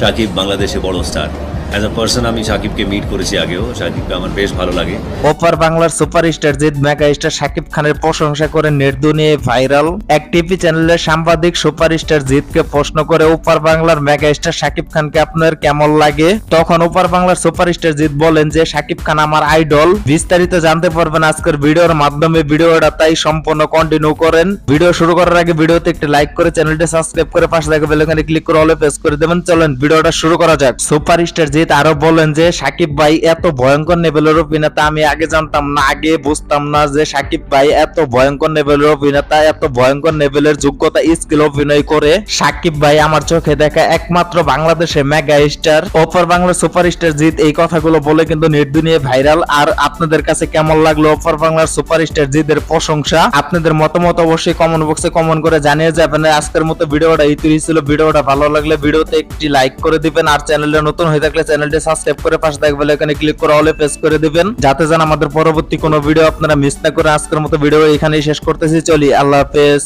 সাকিব বাংলাদেশে বড় star. As a person আমি সাকিবকে মিট করেছি আগেও। সাকিবকে আমার বেশ ভালো লাগে। ওপার বাংলার superstar Jeet mega star Shakib খানের প্রশংসা করে নেট দুনিয়ে ভাইরাল। এক টিভি চ্যানেলের সাংবাদিক সুপারস্টার জিৎকে প্রশ্ন করে, ওপার বাংলার মেগা স্টার শাকিব খানকে আপনার কেমন লাগে? তখন ওপার বাংলার সুপারস্টার জিৎ বলেন যে শাকিব খান আমার আইডল বিস্তারিত জানতে পারবেন আজকের ভিডিওর মাধ্যমে। ভিডিওটা তাই সম্পূর্ণ কন্টিনিউ করেন। ভিডিও শুরু করার আগে ভিডিওতে একটি লাইক করে চ্যানেলটি সাবস্ক্রাইব করে পাশে থাকা বেলখানে ক্লিক করে অলে প্রেস করে দেবেন। চলেন, ভিডিওটা শুরু করা যাক। সুপারস্টার জিৎ আরও বলেন যে, সাকিব ভাই, এত ভয়ঙ্কর লেভেলের অভিনেতা আমি আগে জানতাম না, আগে বুঝতাম না যে, সাকিব ভাই এত ভয়ঙ্কর লেভেলের অভিনেতা, এত ভয়ঙ্কর লেভেলের যোগ্যতা, স্কিল অভিনয় করে। সাকিব ভাই আমার চোখে দেখা একমাত্র বাংলাদেশে মেগা স্টার ওপর বাংলার সুপারস্টার জিৎ, এই কথাগুলো বলে কিন্তু নেট দুনিয়ে ভাইরাল। আর আপনাদের কাছে কেমন লাগল ওপর বাংলার সুপারস্টার জিতের প্রশংসা? আপনাদের মতামত অবশ্যই কমেন্ট বক্সে কমেন্ট করে জানিয়ে যাবেন। আজকের মতো ভিডিওটা এই ছিল। ভিডিওটা ভালো লাগলে ভিডিওতে একটি লাইক করে দিবেন। আর চ্যানেলে নতুন হয়ে থাকলে চ্যানেলটি সাবস্ক্রাইব করে পাশে থাকবে এখানে ক্লিক করে অলে প্রেস করে দিবেন। যাতে যেন আমাদের পরবর্তী কোনো ভিডিও আপনারা মিস না করে আজকের মতো ভিডিও এখানেই শেষ করতেছি। চলি, আল্লাহ হাফেজ।